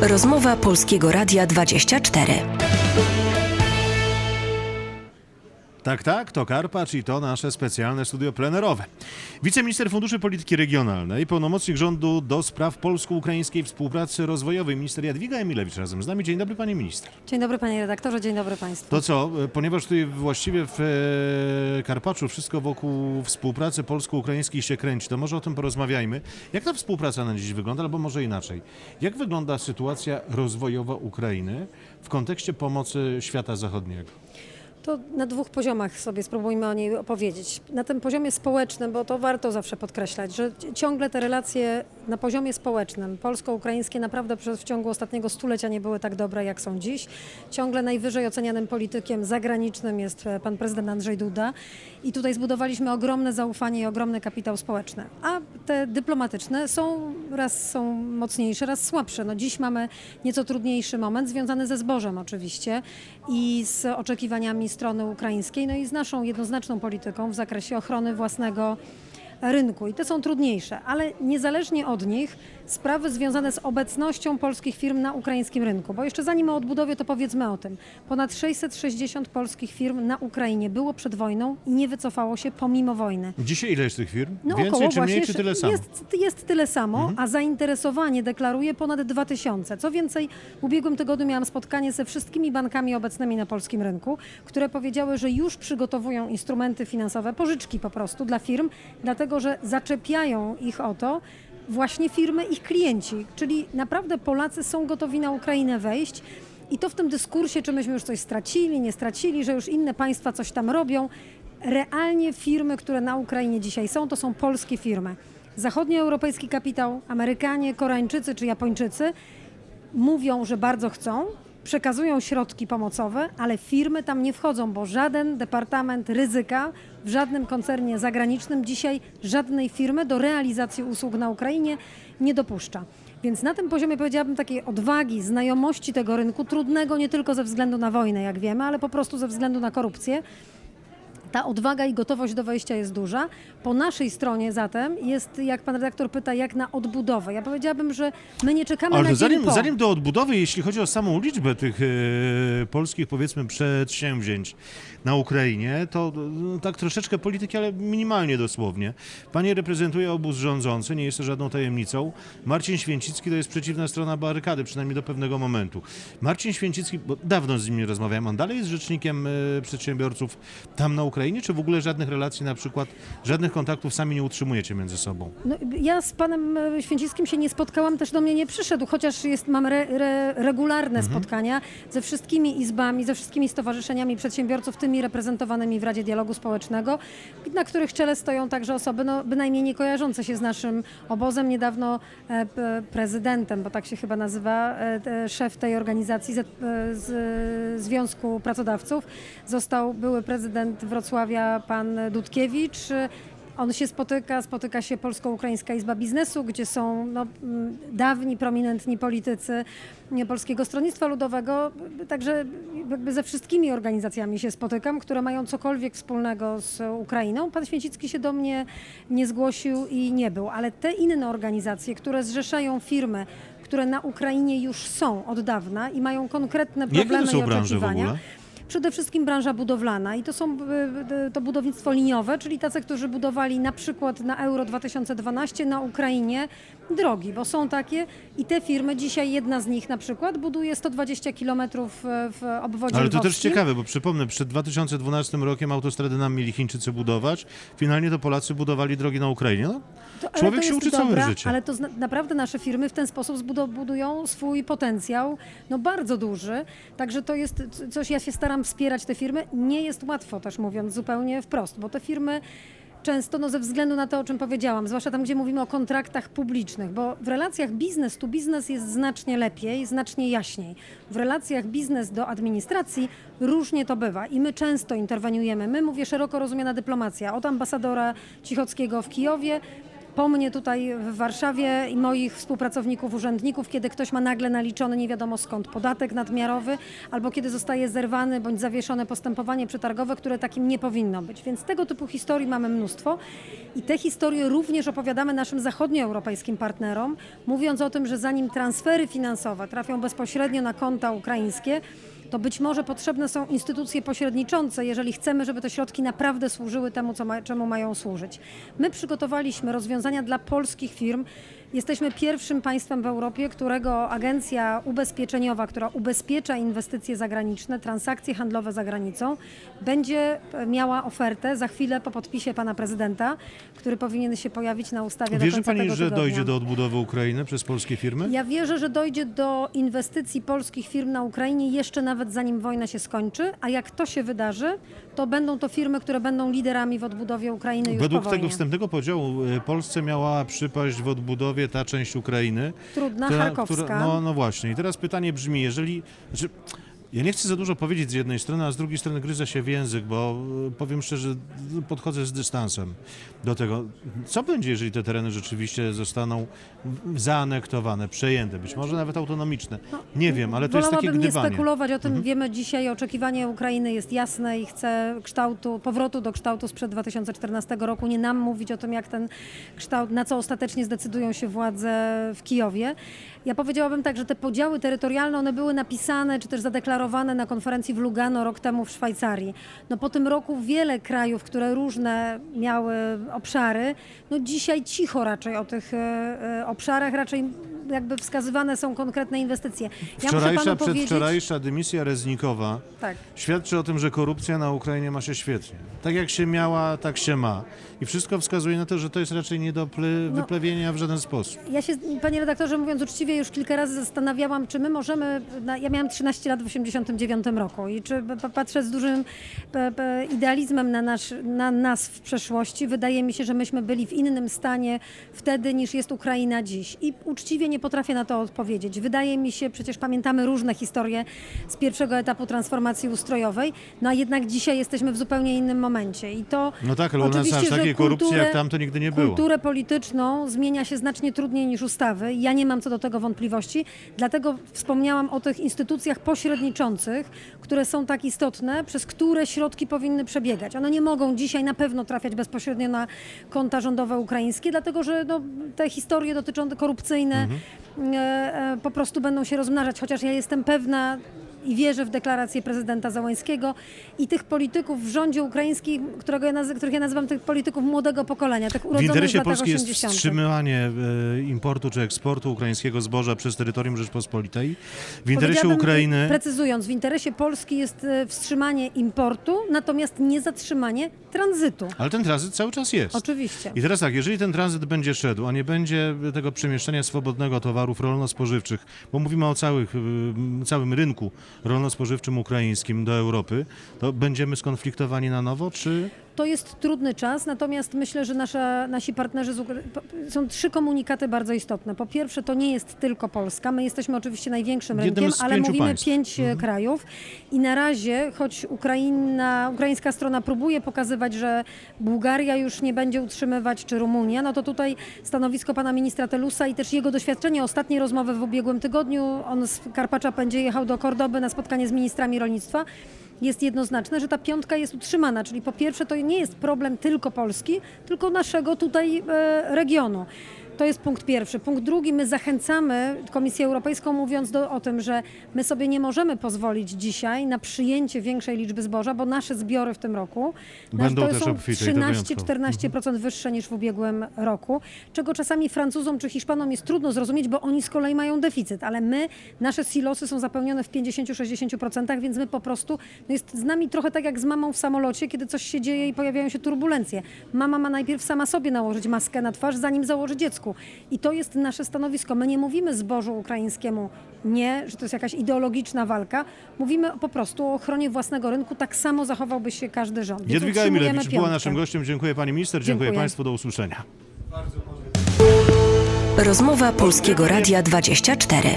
Rozmowa Polskiego Radia 24. Tak, tak, to Karpacz i to nasze specjalne studio plenerowe. Wiceminister Funduszy Polityki Regionalnej, pełnomocnik rządu do spraw polsko-ukraińskiej współpracy rozwojowej, minister Jadwiga Emilewicz razem z nami. Dzień dobry, panie minister. Dzień dobry panie redaktorze, dzień dobry państwu. To co, e, ponieważ tutaj właściwie w e, Karpaczu wszystko wokół współpracy polsko-ukraińskiej się kręci, to może o tym porozmawiajmy. Jak ta współpraca na dziś wygląda, albo może inaczej. Jak wygląda sytuacja rozwojowa Ukrainy w kontekście pomocy świata zachodniego? To na dwóch poziomach sobie spróbujmy o niej opowiedzieć. Na tym poziomie społecznym, bo to warto zawsze podkreślać, że ciągle te relacje na poziomie społecznym polsko-ukraińskie naprawdę przez w ciągu ostatniego stulecia nie były tak dobre, jak są dziś. Ciągle najwyżej ocenianym politykiem zagranicznym jest e, pan prezydent Andrzej Duda i tutaj zbudowaliśmy ogromne zaufanie i ogromny kapitał społeczny. A te dyplomatyczne są raz są mocniejsze, raz słabsze. No dziś mamy nieco trudniejszy moment związany ze zbożem oczywiście i z oczekiwaniami strony ukraińskiej, no i z naszą jednoznaczną polityką w zakresie ochrony własnego rynku i te są trudniejsze, ale niezależnie od nich sprawy związane z obecnością polskich firm na ukraińskim rynku, bo jeszcze zanim o odbudowie to powiedzmy o tym. Ponad 660 polskich firm na Ukrainie było przed wojną i nie wycofało się pomimo wojny. Dzisiaj ile jest tych firm? No Więcej około czy mniej, czy tyle samo? Jest, jest tyle samo, a zainteresowanie deklaruje ponad 2000. Co więcej, w ubiegłym tygodniu miałam spotkanie ze wszystkimi bankami obecnymi na polskim rynku, które powiedziały, że już przygotowują instrumenty finansowe, pożyczki po prostu dla firm, dlatego że zaczepiają ich o to właśnie firmy, ich klienci. Czyli naprawdę Polacy są gotowi na Ukrainę wejść. I to w tym dyskursie, czy myśmy już coś stracili, nie stracili, że już inne państwa coś tam robią. Realnie firmy, które na Ukrainie dzisiaj są, to są polskie firmy. Zachodnioeuropejski kapitał, Amerykanie, Koreańczycy czy Japończycy mówią, że bardzo chcą, przekazują środki pomocowe, ale firmy tam nie wchodzą, bo żaden departament ryzyka w żadnym koncernie zagranicznym dzisiaj żadnej firmy do realizacji usług na Ukrainie nie dopuszcza. Więc na tym poziomie powiedziałabym takiej odwagi, znajomości tego rynku, trudnego nie tylko ze względu na wojnę, jak wiemy, ale po prostu ze względu na korupcję. Ta odwaga i gotowość do wejścia jest duża. Po naszej stronie zatem jest, jak pan redaktor pyta, jak na odbudowę. Ja powiedziałabym, że my nie czekamy Ale na zanim, po. zanim do odbudowy, jeśli chodzi o samą liczbę tych e, polskich, powiedzmy, przedsięwzięć na Ukrainie, to e, tak troszeczkę polityki, ale minimalnie dosłownie. Pani reprezentuje obóz rządzący, nie jest to żadną tajemnicą. Marcin Święcicki to jest przeciwna strona barykady, przynajmniej do pewnego momentu. Marcin Święcicki, bo dawno z nim nie rozmawiałem, on dalej jest rzecznikiem e, przedsiębiorców tam na Ukrainie, czy w ogóle żadnych relacji, na przykład żadnych kontaktów sami nie utrzymujecie między sobą? No, ja z panem e, Święciskim się nie spotkałam, też do mnie nie przyszedł, chociaż jest, mam re, re, regularne spotkania ze wszystkimi izbami, ze wszystkimi stowarzyszeniami przedsiębiorców, tymi reprezentowanymi w Radzie Dialogu Społecznego, na których czele stoją także osoby no, bynajmniej nie kojarzące się z naszym obozem. Niedawno e, prezydentem, bo tak się chyba nazywa, e, szef tej organizacji z, z Związku Pracodawców, został były prezydent Wrocławia, pan Dudkiewicz. On się spotyka, spotyka się Polsko-Ukraińska Izba Biznesu, gdzie są no, mm, dawni, prominentni politycy Polskiego Stronnictwa Ludowego. Także jakby ze wszystkimi organizacjami się spotykam, które mają cokolwiek wspólnego z Ukrainą. Pan Święcicki się do mnie nie zgłosił i nie był, ale te inne organizacje, które zrzeszają firmy, które na Ukrainie już są od dawna i mają konkretne Jakie problemy to są i branże w oczekiwania. ogóle? Przede wszystkim branża budowlana i to są y, y, to budownictwo liniowe, czyli tacy, którzy budowali na przykład na Euro 2012 na Ukrainie drogi, bo są takie i te firmy, dzisiaj jedna z nich na przykład buduje 120 km w obwodzie Ale to też ciekawe, bo przypomnę, przed 2012 rokiem autostrady nam mieli Chińczycy budować, finalnie to Polacy budowali drogi na Ukrainie. No, To, Człowiek się uczy całe życie. Ale to naprawdę nasze firmy w ten sposób budują swój potencjał, no bardzo duży. Także to jest coś, ja się staram wspierać te firmy. Nie jest łatwo też mówiąc zupełnie wprost, bo te firmy często no ze względu na to, o czym powiedziałam, zwłaszcza tam, gdzie mówimy o kontraktach publicznych, bo w relacjach biznes to biznes jest znacznie lepiej, znacznie jaśniej. W relacjach biznes do administracji różnie to bywa i my często interweniujemy. My, mówię, szeroko rozumiana dyplomacja, od ambasadora Cichockiego w Kijowie, po mnie tutaj w Warszawie i moich współpracowników, urzędników, kiedy ktoś ma nagle naliczony nie wiadomo skąd podatek nadmiarowy, albo kiedy zostaje zerwany bądź zawieszone postępowanie przetargowe, które takim nie powinno być. Więc tego typu historii mamy mnóstwo i te historie również opowiadamy naszym zachodnioeuropejskim partnerom, mówiąc o tym, że zanim transfery finansowe trafią bezpośrednio na konta ukraińskie, to być może potrzebne są instytucje pośredniczące, jeżeli chcemy, żeby te środki naprawdę służyły temu, co ma, czemu mają służyć. My przygotowaliśmy rozwiązania dla polskich firm. Jesteśmy pierwszym państwem w Europie, którego agencja ubezpieczeniowa, która ubezpiecza inwestycje zagraniczne, transakcje handlowe za granicą, będzie miała ofertę za chwilę po podpisie pana prezydenta, który powinien się pojawić na ustawie do Wierzy końca pani, tego że tygodnia. dojdzie do odbudowy Ukrainy przez polskie firmy? Ja wierzę, że dojdzie do inwestycji polskich firm na Ukrainie jeszcze nawet zanim wojna się skończy, a jak to się wydarzy, to będą to firmy, które będą liderami w odbudowie Ukrainy już Według po tego wojnie. wstępnego podziału e, Polsce miała przypaść w odbudowie ta część Ukrainy. Trudna, charkowska. no, no właśnie. I teraz pytanie brzmi, jeżeli... Znaczy, ja nie chcę za dużo powiedzieć z jednej strony, a z drugiej strony gryzę się w język, bo e, powiem szczerze, podchodzę z dystansem do tego. Co będzie, jeżeli te tereny rzeczywiście zostaną zaanektowane, przejęte, być może nawet autonomiczne? Nie wiem, ale to jest takie Wolałabym nie gdybanie. spekulować o tym. Mhm. Wiemy dzisiaj, oczekiwanie Ukrainy jest jasne i chce kształtu, powrotu do kształtu sprzed 2014 roku. Nie nam mówić o tym, jak ten kształt, na co ostatecznie zdecydują się władze w Kijowie. Ja powiedziałabym tak, że te podziały terytorialne, one były napisane czy też zadeklarowane na konferencji w Lugano rok temu w Szwajcarii. No po tym roku wiele krajów, które różne miały obszary, no dzisiaj cicho raczej o tych e, e, obszarach, raczej jakby wskazywane są konkretne inwestycje. Ja Wczorajsza, przedwczorajsza dymisja Reznikowa tak. świadczy o tym, że korupcja na Ukrainie ma się świetnie. Tak jak się miała, tak się ma. I wszystko wskazuje na to, że to jest raczej nie do No. wyplewienia w żaden sposób. Ja się, panie redaktorze, mówiąc uczciwie, już kilka razy zastanawiałam, czy my możemy. Ja miałam 13 lat w 1989 roku i czy patrzę z dużym idealizmem na, nasz, na nas w przeszłości. Wydaje mi się, że myśmy byli w innym stanie wtedy niż jest Ukraina dziś. I uczciwie nie potrafię na to odpowiedzieć. Wydaje mi się, przecież pamiętamy różne historie z pierwszego etapu transformacji ustrojowej, no a jednak dzisiaj jesteśmy w zupełnie innym momencie. I to No tak, ale u nas oczywiście, aż takiej korupcji jak tam to nigdy nie było. Kulturę polityczną zmienia się znacznie trudniej niż ustawy. Ja nie mam co do tego wątpliwości. Dlatego wspomniałam o tych instytucjach pośredniczących, które są tak istotne, przez które środki powinny przebiegać. One nie mogą dzisiaj na pewno trafiać bezpośrednio na konta rządowe ukraińskie, dlatego że no, te historie dotyczące korupcyjne e, po prostu będą się rozmnażać. Chociaż ja jestem pewna i wierzę w deklarację prezydenta Załańskiego i tych polityków w rządzie ukraińskim, którego ja których ja nazywam tych polityków młodego pokolenia, tych W urodzonych w interesie latach Polski jest 80. wstrzymywanie e, importu czy eksportu ukraińskiego zboża przez terytorium Rzeczpospolitej. W interesie Ukrainy... Precyzując, w interesie Polski jest e, wstrzymanie importu, natomiast nie zatrzymanie tranzytu. Ale ten tranzyt cały czas jest. Oczywiście. I teraz tak, jeżeli ten tranzyt będzie szedł, a nie będzie tego przemieszczania swobodnego towarów rolno-spożywczych, bo mówimy o całych, y, całym rynku rolno-spożywczym ukraińskim do Europy, to będziemy skonfliktowani na nowo, czy... To jest trudny czas, natomiast myślę, że nasza, nasi partnerzy z Ukra- są trzy komunikaty bardzo istotne. Po pierwsze, to nie jest tylko Polska. My jesteśmy oczywiście największym Jednym rynkiem, ale mówimy państw. pięć e, krajów i na razie, choć Ukraina, ukraińska strona próbuje pokazywać, że Bułgaria już nie będzie utrzymywać, czy Rumunia, no to tutaj stanowisko pana ministra Telusa i też jego doświadczenie, ostatniej rozmowy w ubiegłym tygodniu, on z Karpacza będzie jechał do Kordoby na spotkanie z ministrami rolnictwa, jest jednoznaczne, że ta piątka jest utrzymana. Czyli po pierwsze, to nie jest problem tylko Polski, tylko naszego tutaj e, regionu. To jest punkt pierwszy. Punkt drugi, my zachęcamy Komisję Europejską mówiąc do, o tym, że my sobie nie możemy pozwolić dzisiaj na przyjęcie większej liczby zboża, bo nasze zbiory w tym roku Będą to też są obfite i to wyjątkowo. 13-14% wyższe niż w ubiegłym roku, czego czasami Francuzom czy Hiszpanom jest trudno zrozumieć, bo oni z kolei mają deficyt, ale my, nasze silosy są zapełnione w 50-60%, więc my po prostu, no jest z nami trochę tak jak z mamą w samolocie, kiedy coś się dzieje i pojawiają się turbulencje. Mama ma najpierw sama sobie nałożyć maskę na twarz, zanim założy dziecku. I to jest nasze stanowisko. My nie mówimy zbożu ukraińskiemu nie, że to jest jakaś ideologiczna walka. Mówimy po prostu o ochronie własnego rynku. Tak samo zachowałby się każdy rząd. Jadwiga Emilewicz była naszym gościem. Dziękuję pani minister, dziękuję, Dziękuję. państwu, do usłyszenia. Rozmowa Polskiego Radia 24.